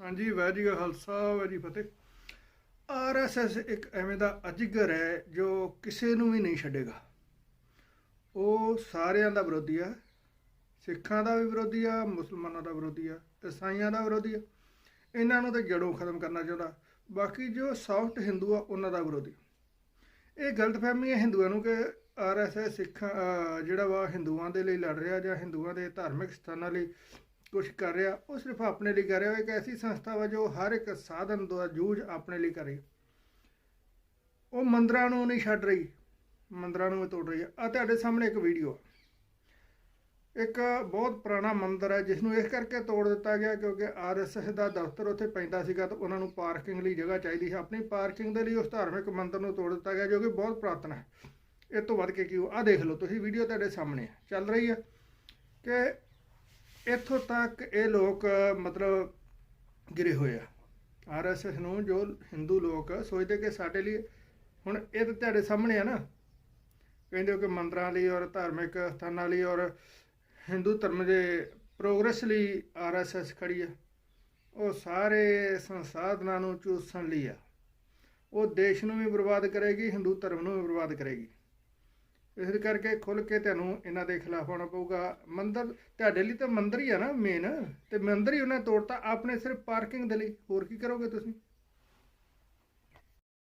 ਹਾਂਜੀ, ਵਾਹਿਗੁਰੂ ਜੀ ਕਾ ਖਾਲਸਾ, ਵਾਹਿਗੁਰੂ ਜੀ ਕੀ ਫਤਿਹ। ਆਰਐਸਐਸ ਇੱਕ ਐਵੇਂ ਦਾ ਅਜਗਰ ਹੈ ਜੋ ਕਿਸੇ ਨੂੰ ਵੀ ਨਹੀਂ ਛੱਡੇਗਾ। ਉਹ ਸਾਰਿਆਂ ਦਾ ਵਿਰੋਧੀ ਆ, ਸਿੱਖਾਂ ਦਾ ਵੀ ਵਿਰੋਧੀ ਆ, ਮੁਸਲਮਾਨਾਂ ਦਾ ਵਿਰੋਧੀ ਆ ਈਸਾਈਆਂ ਦਾ ਵਿਰੋਧੀ ਆ। ਇਹਨਾਂ ਨੂੰ ਤਾਂ ਜੜੋਂ ਖਤਮ ਕਰਨਾ ਚਾਹੁੰਦਾ। ਬਾਕੀ ਜੋ ਸੌਫਟ ਹਿੰਦੂ ਆ, ਉਹਨਾਂ ਦਾ ਵਿਰੋਧੀ। ਇਹ ਗਲਤਫਹਿਮੀ ਹੈ ਹਿੰਦੂਆਂ ਨੂੰ ਕਿ ਆਰਐਸਐਸ ਸਿੱਖਾਂ ਜਿਹੜਾ ਵਾ ਹਿੰਦੂਆਂ ਦੇ ਲਈ ਲੜ ਰਿਹਾ ਜਾਂ ਹਿੰਦੂਆਂ ਦੇ ਧਾਰਮਿਕ ਸਥਾਨਾਂ ਲਈ ਕੁਝ ਕਰ ਰਿਹਾ, ਉਹ ਸਿਰਫ ਆਪਣੇ ਲਈ ਕਰ ਰਿਹਾ ਇੱਕ ਐਸੀ ਸੰਸਥਾ ਵਾ ਜੋ ਹਰ ਇੱਕ ਸਾਧਨ ਦਾ ਜੂਝ ਆਪਣੇ ਲਈ ਕਰ ਰਹੀ ਉਹ ਮੰਦਰਾਂ ਨੂੰ ਨਹੀਂ ਛੱਡ ਰਹੀ, ਮੰਦਰਾਂ ਨੂੰ ਵੀ ਤੋੜ ਰਹੀ ਹੈ। ਆ ਤੁਹਾਡੇ ਸਾਹਮਣੇ ਇੱਕ ਵੀਡੀਓ ਆ। ਇੱਕ ਬਹੁਤ ਪੁਰਾਣਾ ਮੰਦਿਰ ਹੈ ਜਿਸ ਨੂੰ ਇਸ ਕਰਕੇ ਤੋੜ ਦਿੱਤਾ ਗਿਆ ਕਿਉਂਕਿ ਆਰਐਸਐਸ ਦਾ ਦਫ਼ਤਰ ਉੱਥੇ ਪੈਂਦਾ ਸੀਗਾ ਤਾਂ ਉਹਨਾਂ ਨੂੰ ਪਾਰਕਿੰਗ ਲਈ ਜਗ੍ਹਾ ਚਾਹੀਦੀ ਸੀ। ਆਪਣੀ ਪਾਰਕਿੰਗ ਦੇ ਲਈ ਉਸ ਧਾਰਮਿਕ ਮੰਦਿਰ ਨੂੰ ਤੋੜ ਦਿੱਤਾ ਗਿਆ, ਜੋ ਕਿ ਬਹੁਤ ਪੁਰਾਤਨ ਹੈ। ਇਹ ਤੋਂ ਵੱਧ ਕੇ ਕੀ ਆ ਦੇਖ ਲਓ, ਤੁਸੀਂ ਵੀਡੀਓ ਤੁਹਾਡੇ ਸਾਹਮਣੇ ਚੱਲ ਰਹੀ ਹੈ ਕਿ ਇੱਥੋਂ ਤੱਕ ਇਹ ਲੋਕ, ਮਤਲਬ ਗਿਰੇ ਹੋਏ ਆ। ਆਰਐਸਐਸ ਨੂੰ ਜੋ ਹਿੰਦੂ ਲੋਕ ਸੋਚਦੇ ਕਿ ਸਾਡੇ ਲਈ, ਹੁਣ ਇਹ ਤਾਂ ਤੁਹਾਡੇ ਸਾਹਮਣੇ ਆ ਨਾ। ਕਹਿੰਦੇ ਹੋ ਕਿ ਮੰਦਰਾਂ ਲਈ ਔਰ ਧਾਰਮਿਕ ਸਥਾਨਾਂ ਲਈ ਔਰ ਹਿੰਦੂ ਧਰਮ ਦੇ ਪ੍ਰੋਗਰੈਸ ਲਈ ਆਰਐਸਐਸ ਖੜੀ ਆ। ਉਹ ਸਾਰੇ ਸੰਸਾਧਨਾਂ ਨੂੰ ਚੂਸਣ ਲਈ ਆ। ਉਹ ਦੇਸ਼ ਨੂੰ ਵੀ ਬਰਬਾਦ ਕਰੇਗੀ, ਹਿੰਦੂ ਧਰਮ ਨੂੰ ਵੀ ਬਰਬਾਦ ਕਰੇਗੀ। ਇਸ ਕਰਕੇ ਖੁੱਲ ਕੇ ਤੁਹਾਨੂੰ ਇਹਨਾਂ ਦੇ ਖਿਲਾਫ ਆਉਣਾ ਪਊਗਾ। ਮੰਦਰ ਤੁਹਾਡੇ ਲਈ ਤਾਂ ਮੰਦਰ ਹੀ ਆ ਨਾ ਮੇਨ ਤੇ ਮੰਦਰ ਹੀ ਉਹਨੇ ਤੋੜਤਾ, ਆਪਣੇ ਸਿਰਫ ਪਾਰਕਿੰਗ ਦੇ ਲਈ। ਹੋਰ ਕੀ ਕਰੋਗੇ ਤੁਸੀਂ?